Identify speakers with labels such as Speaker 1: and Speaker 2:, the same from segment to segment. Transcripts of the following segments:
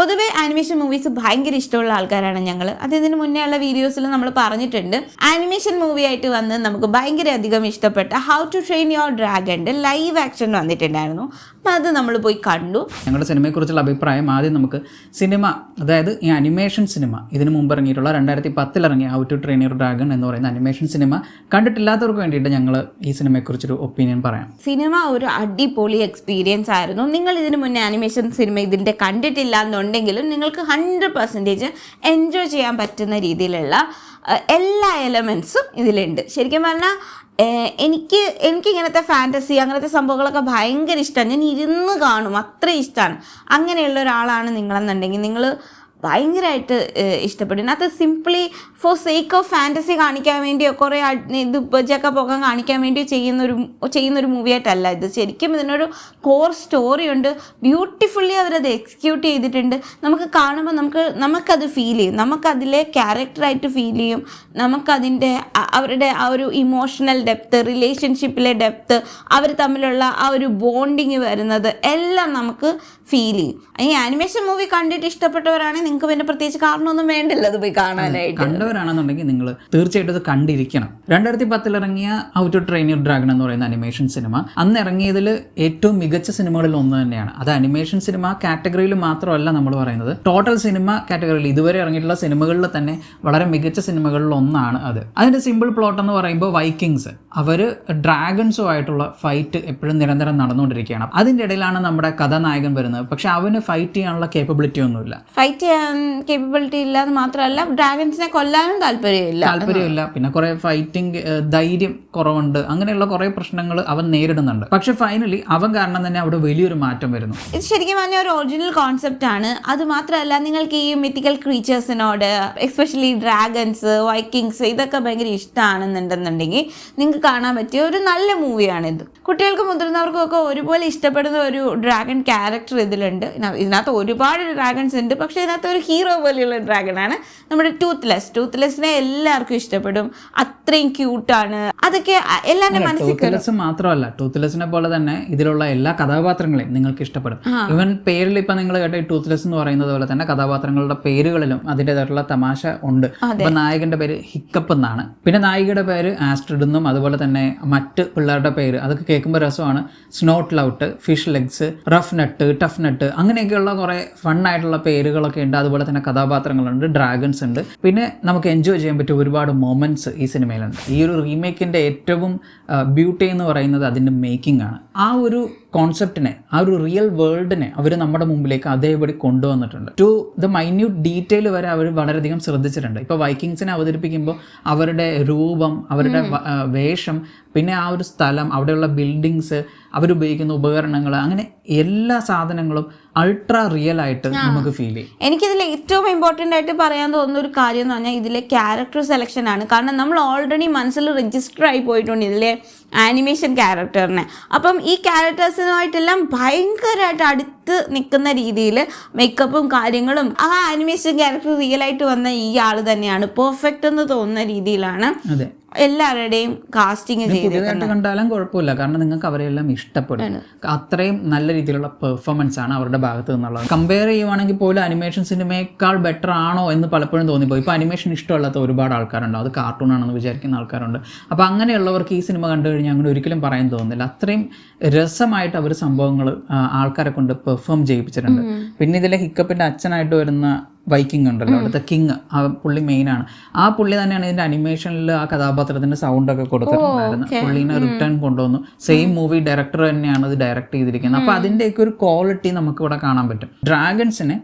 Speaker 1: പൊതുവെ animation movies ഭയങ്കര ഇഷ്ടമുള്ള ആൾക്കാരാണ് ഞങ്ങൾ അത് ഇതിന് മുന്നേ ഉള്ള വീഡിയോസിൽ നമ്മൾ പറഞ്ഞിട്ടുണ്ട്. ആനിമേഷൻ മൂവി ആയിട്ട് വന്ന് നമുക്ക് ഭയങ്കര അധികം ഇഷ്ടപ്പെട്ട ഹൗ ടു ട്രെയിൻ യുവർ ഡ്രാഗന്റെ ലൈവ് ആക്ഷൻ വന്നിട്ടുണ്ടായിരുന്നു. അപ്പം അത് നമ്മൾ പോയി കണ്ടു.
Speaker 2: ഞങ്ങളുടെ സിനിമയെക്കുറിച്ചുള്ള അഭിപ്രായം ആദ്യം നമുക്ക് സിനിമ അതായത് ഈ അനിമേഷൻ സിനിമ ഇതിനു മുമ്പ് ഇറങ്ങിയിട്ടുള്ള രണ്ടായിരത്തി പത്തിൽ ഇറങ്ങിയ how to train your dragon എന്ന് പറയുന്ന അനിമേഷൻ സിനിമ കണ്ടിട്ടില്ലാത്തവർക്ക് വേണ്ടിയിട്ട് ഞങ്ങൾ ഈ സിനിമയെക്കുറിച്ചൊരു ഒപ്പീനിയൻ പറയാം.
Speaker 1: സിനിമ ഒരു അടിപൊളി എക്സ്പീരിയൻസ് ആയിരുന്നു. നിങ്ങൾ ഇതിന് മുന്നേ ആനിമേഷൻ സിനിമ ഇതിന്റെ കണ്ടിട്ടില്ല എന്നുണ്ടെങ്കിലും നിങ്ങൾക്ക് ഹൺഡ്രഡ് പെർസെന്റേജ് എൻജോയ് ചെയ്യാൻ പറ്റുന്ന രീതിയിലുള്ള എല്ലാ എലമെൻസും ഇതിലുണ്ട്. ശരിക്കും പറഞ്ഞാൽ എനിക്ക് എനിക്ക് ഇങ്ങനത്തെ ഫാന്റസി അങ്ങനത്തെ സംഭവങ്ങളൊക്കെ ഭയങ്കര ഇഷ്ടമാണ് ഞാൻ ഇരുന്ന് കാണും. അത്ര ഇഷ്ടമാണ് അങ്ങനെയുള്ള ഒരാളാണ് നിങ്ങളെന്നുണ്ടെങ്കിൽ നിങ്ങൾ ഭയങ്കരമായിട്ട് ഇഷ്ടപ്പെടും അത് simply for sake of fantasy കാണിക്കാൻ വേണ്ടിയോ കുറേ ഇത് ബജൊക്കെ പോകാൻ കാണിക്കാൻ വേണ്ടിയോ ചെയ്യുന്നൊരു ചെയ്യുന്നൊരു മൂവിയായിട്ടല്ല ഇത്. ശരിക്കും ഇതിനൊരു കോർ സ്റ്റോറി ഉണ്ട്. ബ്യൂട്ടിഫുള്ളി അവരത് എക്സിക്യൂട്ട് ചെയ്തിട്ടുണ്ട്. നമുക്ക് കാണുമ്പോൾ നമുക്ക് നമുക്കത് ഫീൽ ചെയ്യും. നമുക്കതിലെ ക്യാരക്ടറായിട്ട് ഫീൽ ചെയ്യും. നമുക്കതിന്റെ അവരുടെ ആ ഒരു ഇമോഷണൽ ഡെപ്ത്ത് റിലേഷൻഷിപ്പിലെ ഡെപ്ത്ത് അവർ തമ്മിലുള്ള ആ ഒരു ബോണ്ടിങ് വരുന്നത് എല്ലാം നമുക്ക് ഫീൽ ചെയ്യും. ഈ ആനിമേഷൻ മൂവി കണ്ടിട്ട് ഇഷ്ടപ്പെട്ടവരാണെങ്കിൽ നിങ്ങൾക്ക് പിന്നെ പ്രത്യേകിച്ച് കാരണമൊന്നും വേണ്ടില്ല അത് പോയി കാണാനായിട്ട്.
Speaker 2: കണ്ടവരാണെന്നുണ്ടെങ്കിൽ നിങ്ങൾ തീർച്ചയായിട്ടും അത് കണ്ടിരിക്കണം. രണ്ടായിരത്തി പത്തിൽ ഇറങ്ങിയ how to train your dragon എന്ന് പറയുന്ന അനിമേഷൻ സിനിമ അന്ന് ഇറങ്ങിയതിൽ ഏറ്റവും മികച്ച സിനിമകളിൽ ഒന്ന് തന്നെയാണ്. അത് അനിമേഷൻ സിനിമ കാറ്റഗറിയിൽ മാത്രമല്ല നമ്മൾ പറയുന്നത്. ടോട്ടൽ സിനിമ കാറ്റഗറിയിൽ ഇതുവരെ ഇറങ്ങിയിട്ടുള്ള സിനിമകളിൽ തന്നെ വളരെ മികച്ച സിനിമകളിൽ ഒന്നാണ് അത്. അതിന്റെ സിമ്പിൾ പ്ലോട്ട് എന്ന് പറയുമ്പോൾ വൈക്കിങ്സ് അവർ ഡ്രാഗൺസുമായിട്ടുള്ള ഫൈറ്റ് എപ്പോഴും നിരന്തരം നടന്നുകൊണ്ടിരിക്കുകയാണ്. അതിന്റെ ഇടയിലാണ് നമ്മുടെ കഥാനായകൻ വരുന്നത്. പക്ഷെ അവന് ഫൈറ്റ് ചെയ്യാനുള്ള കേപ്പബിലിറ്റി ഒന്നുമില്ല.
Speaker 1: ഫൈറ്റ് ചെയ്യാൻ കേപ്പബിലിറ്റി ഇല്ലാന്ന് മാത്രമല്ല ഡ്രാഗൺസിനെ കൊല്ലാനും താല്പര്യമില്ല.
Speaker 2: താല്പര്യമില്ല. പിന്നെ കുറെ ഫൈറ്റിംഗ് ധൈര്യം കുറവുണ്ട്. അങ്ങനെയുള്ള കുറെ പ്രശ്നങ്ങൾ അവൻ നേരിടുന്നുണ്ട്. പക്ഷെ ഫൈനലി അവൻ കാരണം തന്നെ അവിടെ വലിയൊരു മാറ്റം വരുന്നു.
Speaker 1: ഇത് ശരിക്കും പറഞ്ഞ ഒരു ഒറിജിനൽ കോൺസെപ്റ്റ് ആണ്. അത് മാത്രമല്ല നിങ്ങൾക്ക് ഈ മിത്തിക്കൽ ക്രീച്ചേഴ്സിനോട് എസ്പെഷ്യലി ഡ്രാഗൺസ് വൈക്കിങ്സ് ഇതൊക്കെ ഭയങ്കര ഇഷ്ടമാണെന്നുണ്ടെന്നുണ്ടെങ്കിൽ നിങ്ങൾക്ക് കാണാൻ പറ്റിയ ഒരു നല്ല മൂവിയാണിത് കുട്ടികൾക്കും മുതിർന്നവർക്കും ഒക്കെ ഒരുപോലെ ഇഷ്ടപ്പെടുന്ന ഒരു ഡ്രാഗൺ ക്യാരക്ടർ ഇതിലുണ്ട്. ഇതിന- ഇതിനകത്ത് ഒരുപാട് ഡ്രാഗൺസ് ഉണ്ട്. പക്ഷേ ഇതിനകത്ത് ഒരു ഹീറോ പോലെയുള്ള ഡ്രാഗൺ ആണ് നമ്മുടെ ടൂത്ത്ലെസ് ടൂത്ത്ലെസ്സിനെ എല്ലാവർക്കും ഇഷ്ടപ്പെടും. അത്രയും ക്യൂട്ടാണ് അതൊക്കെ എല്ലാവരുടെ മനസ്സിൽ
Speaker 2: മാത്രമല്ല ടൂത്ത്ലെസ്സിനെ പോലെ തന്നെ ഇതിലുള്ള എല്ലാ കഥാപാത്രങ്ങളെയും നിങ്ങൾക്ക് ഇഷ്ടപ്പെടും. ഇവൻ പേരിൽ ഇപ്പൊ നിങ്ങൾ കേട്ട ടൂത്ത്ലെസ് എന്ന് പറയുന്നത് പോലെ തന്നെ കഥാപാത്രങ്ങളുടെ പേരുകളിലും അതിന്റെതായിട്ടുള്ള തമാശ ഉണ്ട്. ഇപ്പൊ നായകന്റെ പേര് ഹിക്കപ്പ് എന്നാണ്. പിന്നെ നായികയുടെ പേര് ആസ്ട്രിഡ് എന്നും അതുപോലെ തന്നെ മറ്റ് പിള്ളേരുടെ പേര് അതൊക്കെ കേൾക്കുമ്പോൾ രസമാണ്. Snotlout Fishlegs Ruffnut Tuffnut അങ്ങനെയൊക്കെയുള്ള കുറെ ഫണ്ണായിട്ടുള്ള പേരുകളൊക്കെ ഉണ്ട്. അതുപോലെ തന്നെ കഥാപാത്രങ്ങളുണ്ട് ഡ്രാഗൺസ് ഉണ്ട്. പിന്നെ നമുക്ക് എൻജോയ് ചെയ്യാൻ പറ്റിയ ഒരുപാട് മൊമെന്റ്സ് ഈ സിനിമയിലുണ്ട് ഈ ഒരു റീമേക്കിന്റെ ഏറ്റവും ബ്യൂട്ടി എന്ന് പറയുന്നത് അതിന്റെ മേക്കിംഗ് ആണ്. ആ ഒരു കോൺസെപ്റ്റിനെ ആ ഒരു റിയൽ വേൾഡിനെ അവർ നമ്മുടെ മുമ്പിലേക്ക് അതേപടി കൊണ്ടുവന്നിട്ടുണ്ട്. ടു ദ മൈന്യൂട്ട് ഡീറ്റെയിൽ വരെ അവർ വളരെയധികം ശ്രദ്ധിച്ചിട്ടുണ്ട്. ഇപ്പോൾ വൈക്കിങ്സിനെ അവതരിപ്പിക്കുമ്പോൾ അവരുടെ രൂപം അവരുടെ വേഷം പിന്നെ ആ ഒരു സ്ഥലം അവിടെയുള്ള ബിൽഡിങ്സ് അവരുപയോഗിക്കുന്ന ഉപകരണങ്ങൾ അങ്ങനെ എല്ലാ സാധനങ്ങളും അൾട്രാ റിയൽ ആയിട്ട് നമുക്ക് ഫീൽ ചെയ്യും.
Speaker 1: എനിക്കിതിൽ ഏറ്റവും ഇമ്പോർട്ടന്റ് ആയിട്ട് പറയാൻ തോന്നുന്ന ഒരു കാര്യം എന്ന് പറഞ്ഞാൽ ഇതിലെ ക്യാരക്ടർ സെലക്ഷൻ ആണ്. കാരണം നമ്മൾ ഓൾറെഡി മനസ്സിൽ രജിസ്റ്റർ ആയി പോയിട്ടുണ്ട്. ഇതിലെ ആനിമേഷൻ ക്യാരക്ടറിനെ. അപ്പം ഈ ക്യാരക്ടേഴ്സിനുമായിട്ടെല്ലാം ഭയങ്കരമായിട്ട് അടുത്ത് നിൽക്കുന്ന രീതിയിൽ മേക്കപ്പും കാര്യങ്ങളും ആ ആനിമേഷൻ ക്യാരക്ടർ റിയൽ ആയിട്ട് വന്ന ഈ ആൾ തന്നെയാണ്. പെർഫെക്റ്റ് എന്ന് തോന്നുന്ന രീതിയിലാണ് എല്ലാവരുടെയും കാസ്റ്റിംഗ് ചെയ്തിട്ട്
Speaker 2: പുതിയതായിട്ട് കണ്ടാലും കുഴപ്പമില്ല. കാരണം നിങ്ങൾക്ക് അവരെല്ലാം ഇഷ്ടപ്പെടും. അത്രയും നല്ല രീതിയിലുള്ള പെർഫോമൻസ് ആണ് അവരുടെ ഭാഗത്ത് നിന്നുള്ളത്. കമ്പയർ ചെയ്യുവാണെങ്കിൽ പോലും അനിമേഷൻ സിനിമയേക്കാൾ ബെറ്റർ ആണോ എന്ന് പലപ്പോഴും തോന്നിപ്പോയി. ഇപ്പോൾ അനിമേഷൻ ഇഷ്ടമല്ലാത്ത ഒരുപാട് ആൾക്കാരുണ്ട്. അത് കാർട്ടൂൺ ആണെന്ന് വിചാരിക്കുന്ന ആൾക്കാരുണ്ട്. അപ്പോൾ അങ്ങനെയുള്ളവർക്ക് ഈ സിനിമ കണ്ടു കഴിഞ്ഞാൽ അങ്ങനെ ഒരിക്കലും പറയാൻ തോന്നുന്നില്ല. അത്രയും രസമായിട്ട് അവർ സംഭവങ്ങൾ ആൾക്കാരെ കൊണ്ട് പെർഫോം ചെയ്യിപ്പിച്ചിട്ടുണ്ട്. പിന്നെ ഇതിലെ ഹിക്കപ്പിന്റെ അച്ഛനായിട്ട് വരുന്ന വൈക്കിംഗ് ഉണ്ടല്ലോ അവിടുത്തെ കിങ് ആ പുള്ളി മെയിൻ ആണ്. ആ പുള്ളി തന്നെയാണ് ഇതിന്റെ അനിമേഷനിൽ ആ കഥാപാത്രത്തിന്റെ സൗണ്ട് ഒക്കെ കൊടുത്തിട്ടുണ്ടായിരുന്നു പുള്ളിനെ റിട്ടേൺ കൊണ്ടുവന്നു. സെയിം മൂവി ഡയറക്ടർ തന്നെയാണ് ഇത് ഡയറക്ട് ചെയ്തിരിക്കുന്നത്. അപ്പൊ അതിന്റെയൊക്കെ ഒരു ക്വാളിറ്റി നമുക്ക് ഇവിടെ കാണാൻ പറ്റും. ഡ്രാഗൺസിനെ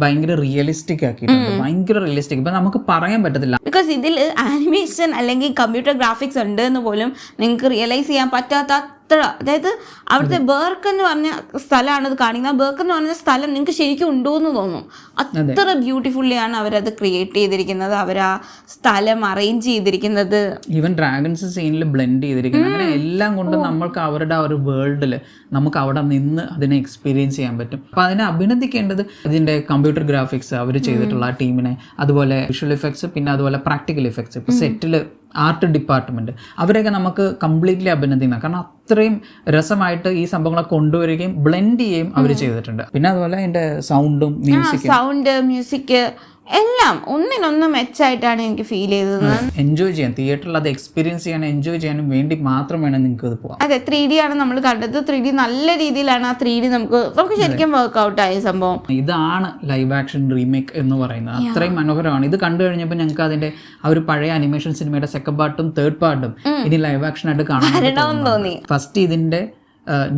Speaker 2: ഭയങ്കര റിയലിസ്റ്റിക് ആക്കിയിട്ടുണ്ട്. ഭയങ്കര റിയലിസ്റ്റിക് ഇപ്പൊ നമുക്ക് പറയാൻ പറ്റത്തില്ല.
Speaker 1: ബിക്കോസ് ഇതിൽ ആനിമേഷൻ അല്ലെങ്കിൽ കമ്പ്യൂട്ടർ ഗ്രാഫിക്സ് ഉണ്ട് എന്ന് പോലും നിങ്ങൾക്ക് റിയലൈസ് ചെയ്യാൻ പറ്റാത്ത അത്ര അതായത് അവിടുത്തെ ബേർക്ക് എന്ന് പറഞ്ഞ സ്ഥലമാണ് ഇത് കാണിക്കുന്നത്. ആ ബേർക്ക് എന്ന് പറഞ്ഞ സ്ഥലം നിങ്ങൾക്ക് ശരിക്കും ഉണ്ടോ എന്ന് തോന്നും അത്ര ബ്യൂട്ടിഫുള്ളിയാണ് അവരത് ക്രിയേറ്റ് ചെയ്തിരിക്കുന്നത്. അവർ ആ സ്ഥലം അറേഞ്ച് ചെയ്തിരിക്കുന്നത്.
Speaker 2: ഈവൻ ഡ്രാഗൺസ് സീനിൽ ബ്ലെൻഡ് ചെയ്തിരിക്കുന്നത്. അങ്ങനെ എല്ലാം കൊണ്ടും നമ്മൾക്ക് അവരുടെ ആ ഒരു വേൾഡിൽ നമുക്ക് അവിടെ നിന്ന് അതിനെ എക്സ്പീരിയൻസ് ചെയ്യാൻ പറ്റും. അപ്പൊ അതിനെ അഭിനന്ദിക്കേണ്ടത് ഇതിന്റെ കമ്പ്യൂട്ടർ ഗ്രാഫിക്സ് അവർ ചെയ്തിട്ടുള്ള ആ ടീമിനെ അതുപോലെ വിഷ്വൽ ഇഫക്ട്സ് പിന്നെ അതുപോലെ പ്രാക്ടിക്കൽ ഇഫക്ട്സ് ഇപ്പോൾ സെറ്റിൽ ആർട്ട് ഡിപ്പാർട്ട്മെന്റ് അവരെയൊക്കെ നമുക്ക് കംപ്ലീറ്റ്ലി അഭിനന്ദിക്കണം കാരണം അത്രയും രസമായിട്ട് ഈ സംഭവങ്ങളെ കൊണ്ടുവരികയും ബ്ലെൻഡ് ചെയ്യുകയും അവർ ചെയ്തിട്ടുണ്ട്. പിന്നെ അതുപോലെ അതിന്റെ സൗണ്ടും മ്യൂസിക്
Speaker 1: സൗണ്ട് മ്യൂസിക് എല്ലാം ഒന്നിനൊന്ന് മെച്ചായിട്ടാണ് എനിക്ക് ഫീൽ ചെയ്തത്.
Speaker 2: എൻജോയ് ചെയ്യാൻ തിയേറ്ററിൽ അത് എക്സ്പീരിയൻസ് ചെയ്യാൻ എൻജോയ് ചെയ്യാനും വേണ്ടി മാത്രം വേണം നിങ്ങൾക്ക് അത് പോകാം
Speaker 1: അതെ ത്രീ ഡി ആണ് നമ്മൾ കണ്ടത്. ത്രീ ഡി നല്ല രീതിയിലാണ് ആ ത്രീ ഡി നമുക്ക് നമുക്ക് ശരിക്കും വർക്ക്ഔട്ട് ആയ സംഭവം.
Speaker 2: ഇതാണ് ലൈവ് ആക്ഷൻ റീമേക്ക് എന്ന് പറയുന്നത്. അത്രയും മനോഹരമാണ്. ഇത് കണ്ടു കഴിഞ്ഞപ്പോൾ ഞങ്ങൾക്ക് അതിന്റെ ആ ഒരു പഴയ അനിമേഷൻ സിനിമയുടെ സെക്കൻഡ് പാർട്ടും തേർഡ് പാർട്ടും ഇനി ലൈവ് ആക്ഷൻ ആയിട്ട് കാണാൻ
Speaker 1: തോന്നി.
Speaker 2: ഫസ്റ്റ് ഇതിന്റെ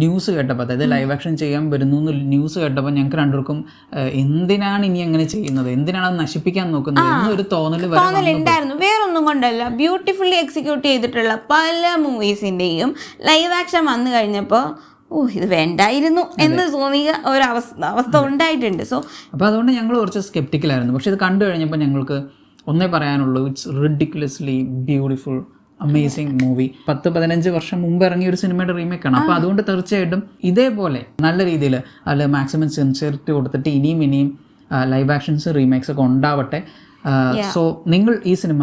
Speaker 2: ന്യൂസ് കേട്ടപ്പോൾ അതായത് ലൈവ് ആക്ഷൻ ചെയ്യാൻ വരുന്നു എന്ന് ന്യൂസ് കേട്ടപ്പോൾ ഞങ്ങൾക്ക് രണ്ടുപേർക്കും എന്തിനാണ് ഇനി അങ്ങനെ ചെയ്യുന്നത്? എന്തിനാണ് അത് നശിപ്പിക്കാൻ നോക്കുന്നത്? എന്നൊരു തോന്നൽ
Speaker 1: ഉണ്ടായിരുന്നു. വേറൊന്നും കൊണ്ടല്ല. ബ്യൂട്ടിഫുള്ളി എക്സിക്യൂട്ട് ചെയ്തിട്ടുള്ള പല മൂവീസിന്റെയും ലൈവ് ആക്ഷൻ വന്നു കഴിഞ്ഞപ്പോൾ ഓ ഇത് വേണ്ടായിരുന്നു എന്ന് തോന്നിയ ഒരവസ്ഥ അവസ്ഥ ഉണ്ടായിട്ടുണ്ട്. സോ
Speaker 2: അപ്പോൾ അതുകൊണ്ട് ഞങ്ങൾ കുറച്ച് സ്കെപ്റ്റിക്കലായിരുന്നു പക്ഷെ ഇത് കണ്ടു കഴിഞ്ഞപ്പോൾ ഞങ്ങൾക്ക് ഒന്നേ പറയാനുള്ളൂ it's ridiculously beautiful amazing movie പത്ത് പതിനഞ്ച് വർഷം മുമ്പ് ഇറങ്ങിയ ഒരു സിനിമയുടെ റീമേക്ക് ആണ്. അപ്പോൾ അതുകൊണ്ട് തീർച്ചയായിട്ടും ഇതേപോലെ നല്ല രീതിയിൽ അതിൽ മാക്സിമം സിൻസിയറിറ്റി കൊടുത്തിട്ട് ഇനിയും ഇനിയും ലൈവ് ആക്ഷൻസ് റീമേക്സ് ഒക്കെ ഉണ്ടാവട്ടെ. സോ നിങ്ങൾ ഈ സിനിമ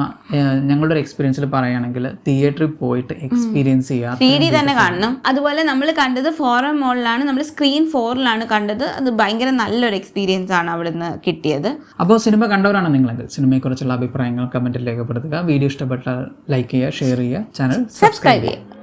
Speaker 2: ഞങ്ങളുടെ ഒരു എക്സ്പീരിയൻസിൽ പറയുകയാണെങ്കിൽ തിയേറ്ററിൽ പോയിട്ട് എക്സ്പീരിയൻസ് ചെയ്യുക
Speaker 1: ത്രീ ഡി തന്നെ കാണണം. അതുപോലെ നമ്മൾ കണ്ടത് ഫോറം മോളിലാണ് നമ്മൾ സ്ക്രീൻ ഫോറിലാണ് കണ്ടത്. അത് ഭയങ്കര നല്ലൊരു എക്സ്പീരിയൻസ് ആണ് അവിടുന്ന് കിട്ടിയത്.
Speaker 2: അപ്പോൾ സിനിമ കണ്ടവരാണ് നിങ്ങളെങ്കിൽ സിനിമയെക്കുറിച്ചുള്ള അഭിപ്രായങ്ങൾ കമന്റിൽ രേഖപ്പെടുത്തുക. വീഡിയോ ഇഷ്ടപ്പെട്ടാൽ ലൈക്ക് ചെയ്യുക ഷെയർ ചെയ്യുക ചാനൽ
Speaker 1: സബ്സ്ക്രൈബ് ചെയ്യുക.